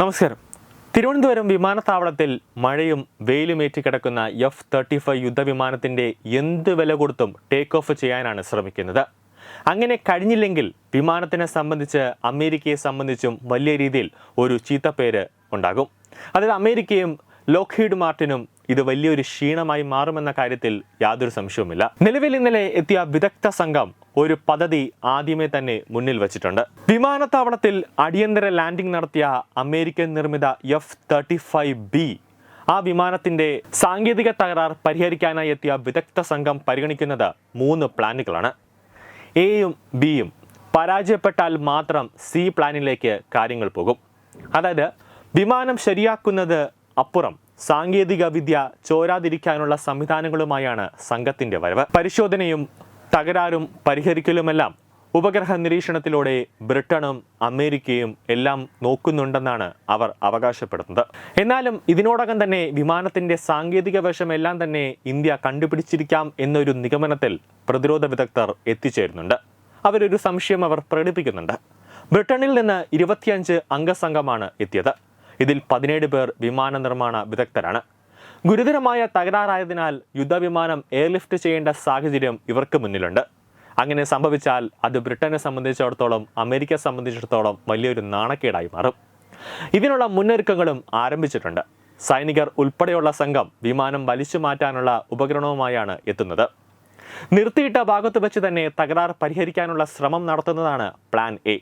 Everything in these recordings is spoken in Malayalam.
നമസ്കാരം. തിരുവനന്തപുരം വിമാനത്താവളത്തിൽ മഴയും വെയിലുമേറ്റ് കിടക്കുന്ന എഫ് തേർട്ടി ഫൈവ് യുദ്ധവിമാനത്തിന്റെ എന്ത് വില കൊടുത്തും ടേക്ക് ഓഫ് ചെയ്യാനാണ് ശ്രമിക്കുന്നത്. അങ്ങനെ കഴിഞ്ഞില്ലെങ്കിൽ വിമാനത്തിനെ സംബന്ധിച്ച് അമേരിക്കയെ സംബന്ധിച്ചും വലിയ രീതിയിൽ ഒരു ചീത്തപ്പേര് ഉണ്ടാകും. അതിൽ അമേരിക്കയും ലോക്ക്ഹീഡ് മാർട്ടിനും ഇത് വലിയൊരു ക്ഷീണമായി മാറുമെന്ന കാര്യത്തിൽ യാതൊരു സംശയവുമില്ല. നിലവിൽ ഇന്നലെ എത്തിയ വിദഗ്ധ സംഘം ഒരു പദ്ധതി ആദ്യമേ തന്നെ മുന്നിൽ വച്ചിട്ടുണ്ട്. വിമാനത്താവളത്തിൽ അടിയന്തര ലാൻഡിംഗ് നടത്തിയ അമേരിക്കൻ നിർമ്മിത എഫ് തേർട്ടി ഫൈവ് ബി ആ വിമാനത്തിന്റെ സാങ്കേതിക തകരാർ പരിഹരിക്കാനായി എത്തിയ വിദഗ്ധ സംഘം പരിഗണിക്കുന്നത് മൂന്ന് പ്ലാനുകളാണ്. എയും ബിയും പരാജയപ്പെട്ടാൽ മാത്രം സി പ്ലാനിലേക്ക് കാര്യങ്ങൾ പോകും. അതായത് വിമാനം ശരിയാക്കുന്നത് അപ്പുറം സാങ്കേതിക വിദ്യ ചോരാതിരിക്കാനുള്ള സംവിധാനങ്ങളുമായാണ് സംഘത്തിന്റെ വരവ്. പരിശോധനയും തകരാറും പരിഹരിക്കലുമെല്ലാം ഉപഗ്രഹ നിരീക്ഷണത്തിലൂടെ ബ്രിട്ടനും അമേരിക്കയും എല്ലാം നോക്കുന്നുണ്ടെന്നാണ് അവർ അവകാശപ്പെടുന്നത്. എന്നാലും ഇതിനോടകം തന്നെ വിമാനത്തിന്റെ സാങ്കേതിക വശമെല്ലാം തന്നെ ഇന്ത്യ കണ്ടുപിടിച്ചിരിക്കാം എന്നൊരു നിഗമനത്തിൽ പ്രതിരോധ വിദഗ്ധർ എത്തിച്ചേരുന്നുണ്ട്. അവരൊരു സംശയം അവർ പ്രകടിപ്പിക്കുന്നുണ്ട്. ബ്രിട്ടനിൽ നിന്ന് ഇരുപത്തിയഞ്ച് അംഗസംഘമാണ് എത്തിയത്. ഇതിൽ പതിനേഴ് പേർ വിമാന നിർമ്മാണ വിദഗ്ധരാണ്. ഗുരുതരമായ തകരാറായതിനാൽ യുദ്ധവിമാനം എയർലിഫ്റ്റ് ചെയ്യേണ്ട സാഹചര്യം ഇവർക്ക് മുന്നിലുണ്ട്. അങ്ങനെ സംഭവിച്ചാൽ അത് ബ്രിട്ടനെ സംബന്ധിച്ചിടത്തോളം അമേരിക്ക സംബന്ധിച്ചിടത്തോളം വലിയൊരു നാണക്കേടായി മാറും. ഇതിനുള്ള മുന്നൊരുക്കങ്ങളും ആരംഭിച്ചിട്ടുണ്ട്. സൈനികർ ഉൾപ്പെടെയുള്ള സംഘം വിമാനം വലിച്ചു മാറ്റാനുള്ള ഉപകരണവുമായാണ് എത്തുന്നത്. നിർത്തിയിട്ട ഭാഗത്ത് വെച്ച് തന്നെ തകരാർ പരിഹരിക്കാനുള്ള ശ്രമം നടത്തുന്നതാണ് പ്ലാൻ എ.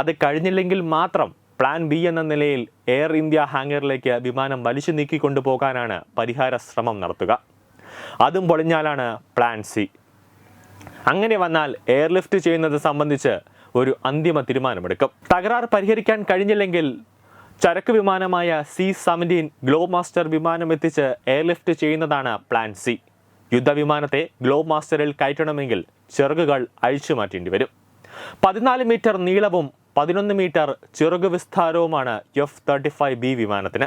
അത് കഴിഞ്ഞില്ലെങ്കിൽ മാത്രം പ്ലാൻ ബി എന്ന നിലയിൽ എയർ ഇന്ത്യ ഹാങ്ങറിലേക്ക് വിമാനം വലിച്ചു നീക്കി കൊണ്ടുപോകാനാണ് പരിഹാര ശ്രമം നടത്തുക. അതും പൊളിഞ്ഞാലാണ് പ്ലാൻ സി. അങ്ങനെ വന്നാൽ എയർലിഫ്റ്റ് ചെയ്യുന്നത് സംബന്ധിച്ച് ഒരു അന്തിമ തീരുമാനമെടുക്കും. തകരാർ പരിഹരിക്കാൻ കഴിഞ്ഞില്ലെങ്കിൽ ചരക്ക് വിമാനമായ സി സെവന്റീൻ ഗ്ലോ മാസ്റ്റർ വിമാനം എത്തിച്ച് എയർലിഫ്റ്റ് ചെയ്യുന്നതാണ് പ്ലാൻ സി. യുദ്ധവിമാനത്തെ ഗ്ലോ മാസ്റ്ററിൽ കയറ്റണമെങ്കിൽ ചിറകുകൾ അഴിച്ചു മാറ്റേണ്ടി വരും. പതിനാല് മീറ്റർ നീളവും പതിനൊന്ന് മീറ്റർ ചെറുകു വിസ്താരവുമാണ് എഫ് തേർട്ടി ഫൈവ് ബി വിമാനത്തിന്.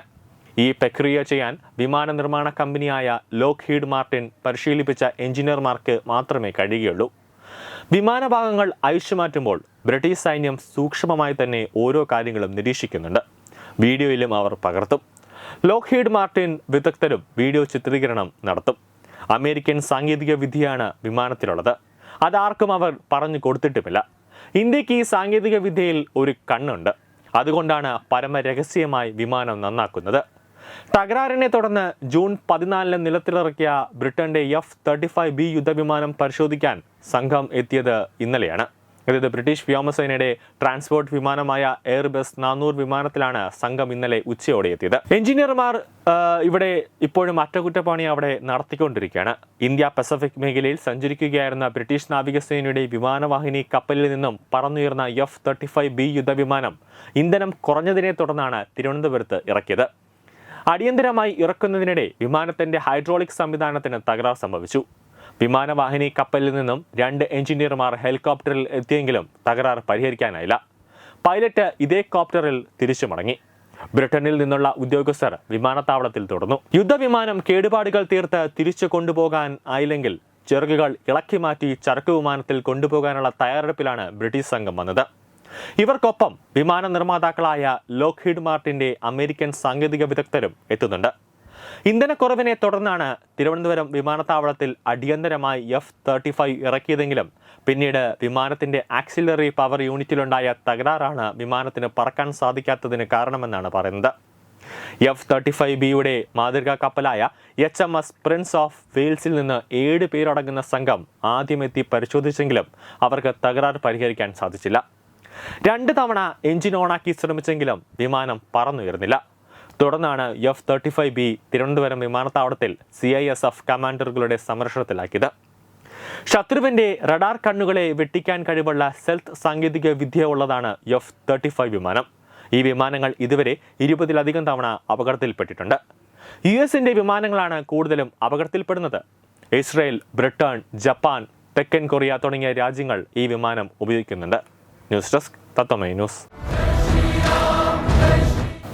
ഈ പ്രക്രിയ ചെയ്യാൻ വിമാന നിർമ്മാണ കമ്പനിയായ ലോക്ക് ഹീഡ് മാർട്ടിൻ പരിശീലിപ്പിച്ച എഞ്ചിനീയർമാർക്ക് മാത്രമേ കഴിയുകയുള്ളൂ. വിമാനഭാഗങ്ങൾ അഴിച്ചുമാറ്റുമ്പോൾ ബ്രിട്ടീഷ് സൈന്യം സൂക്ഷ്മമായി തന്നെ ഓരോ കാര്യങ്ങളും നിരീക്ഷിക്കുന്നുണ്ട്. വീഡിയോയിലും അവർ പകർത്തും. ലോക്ക് ഹീഡ് മാർട്ടിൻ വിദഗ്ധരും വീഡിയോ ചിത്രീകരണം നടത്തും. അമേരിക്കൻ സാങ്കേതിക വിദ്യയാണ് വിമാനത്തിലുള്ളത് അതാർക്കും അവർ പറഞ്ഞു കൊടുത്തിട്ടുമില്ല. ഇന്ത്യയ്ക്ക് ഈ സാങ്കേതിക വിദ്യയിൽ ഒരു കണ്ണുണ്ട്. അതുകൊണ്ടാണ് പരമരഹസ്യമായി വിമാനം നന്നാക്കുന്നത്. തകരാറിനെ തുടർന്ന് ജൂൺ പതിനാലിന് നിലത്തിലിറക്കിയ ബ്രിട്ടന്റെ എഫ് തേർട്ടി ഫൈവ് ബി യുദ്ധവിമാനം പരിശോധിക്കാൻ സംഘം എത്തിയത് ഇന്നലെയാണ്. അതായത് ബ്രിട്ടീഷ് വ്യോമസേനയുടെ ട്രാൻസ്പോർട്ട് വിമാനമായ എയർബസ് നാനൂറ് വിമാനത്തിലാണ് സംഘം ഇന്നലെ ഉച്ചയോടെ എത്തിയത്. എഞ്ചിനീയർമാർ ഇവിടെ ഇപ്പോഴും അറ്റകുറ്റപ്പണി അവിടെ നടത്തിക്കൊണ്ടിരിക്കുകയാണ്. ഇന്ത്യ പസഫിക് മേഖലയിൽ സഞ്ചരിക്കുകയായിരുന്ന ബ്രിട്ടീഷ് നാവികസേനയുടെ വിമാനവാഹിനി കപ്പലിൽ നിന്നും പറന്നുയർന്ന എഫ് തേർട്ടി ഫൈവ് ബി യുദ്ധവിമാനം ഇന്ധനം കുറഞ്ഞതിനെ തുടർന്നാണ് തിരുവനന്തപുരത്ത് ഇറക്കിയത്. അടിയന്തരമായി ഇറക്കുന്നതിനിടെ വിമാനത്തിന്റെ ഹൈഡ്രോളിക് സംവിധാനത്തിന് തകരാർ സംഭവിച്ചു. വിമാനവാഹിനി കപ്പലിൽ നിന്നും രണ്ട് എഞ്ചിനീയർമാർ ഹെലികോപ്റ്ററിൽ എത്തിയെങ്കിലും തകരാർ പരിഹരിക്കാനായില്ല. പൈലറ്റ് ഇതേ കോപ്റ്ററിൽ തിരിച്ചു മടങ്ങി ബ്രിട്ടനിൽ നിന്നുള്ള ഉദ്യോഗസ്ഥർ വിമാനത്താവളത്തിൽ തുടർന്നു. യുദ്ധവിമാനം കേടുപാടുകൾ തീർത്ത് തിരിച്ചു കൊണ്ടുപോകാൻ ആയില്ലെങ്കിൽ ചിറകുകൾ ഇളക്കി മാറ്റി ചരക്ക് വിമാനത്തിൽ കൊണ്ടുപോകാനുള്ള തയ്യാറെടുപ്പിലാണ് ബ്രിട്ടീഷ് സംഘം വന്നത്. ഇവർക്കൊപ്പം വിമാന നിർമ്മാതാക്കളായ ലോക്ക്ഹീഡ് മാർട്ടിന്റെ അമേരിക്കൻ സാങ്കേതിക വിദഗ്ധരും എത്തുന്നുണ്ട്. ഇന്ധനക്കുറവിനെ തുടർന്നാണ് തിരുവനന്തപുരം വിമാനത്താവളത്തിൽ അടിയന്തരമായി എഫ് തേർട്ടി ഫൈവ് ഇറക്കിയതെങ്കിലും പിന്നീട് വിമാനത്തിന്റെ ആക്സിലറി പവർ യൂണിറ്റിലുണ്ടായ തകരാറാണ് വിമാനത്തിന് പറക്കാൻ സാധിക്കാത്തതിന് കാരണമെന്നാണ് പറയുന്നത്. എഫ് തേർട്ടി ഫൈവ് ബിയുടെ മാതൃകാ കപ്പലായ H M S Prince of വെയിൽസിൽ നിന്ന് ഏഴ് പേരടങ്ങുന്ന സംഘം ആദ്യമെത്തി പരിശോധിച്ചെങ്കിലും അവർക്ക് തകരാർ പരിഹരിക്കാൻ സാധിച്ചില്ല. രണ്ട് തവണ എഞ്ചിൻ ഓണാക്കി ശ്രമിച്ചെങ്കിലും വിമാനം പറന്നുയർന്നില്ല. തുടർന്നാണ് F thirty five B Thiruvananthapuram വിമാനത്താവളത്തിൽ സി ഐ എസ് എഫ് കമാൻഡറുകളുടെ സംരക്ഷണത്തിലാക്കിയത്. ശത്രുവിന്റെ റഡാർ കണ്ണുകളെ വെട്ടിക്കാൻ കഴിവുള്ള സെൽത്ത് സാങ്കേതിക വിദ്യ ഉള്ളതാണ് എഫ് തേർട്ടി ഫൈവ് വിമാനം. ഈ വിമാനങ്ങൾ ഇതുവരെ ഇരുപതിലധികം തവണ അപകടത്തിൽപ്പെട്ടിട്ടുണ്ട്. യു എസിന്റെ വിമാനങ്ങളാണ് കൂടുതലും അപകടത്തിൽപ്പെടുന്നത്. ഇസ്രയേൽ ബ്രിട്ടൻ ജപ്പാൻ തെക്കൻ കൊറിയ തുടങ്ങിയ രാജ്യങ്ങൾ ഈ വിമാനം ഉപയോഗിക്കുന്നുണ്ട്. News desk Tatwamayi news.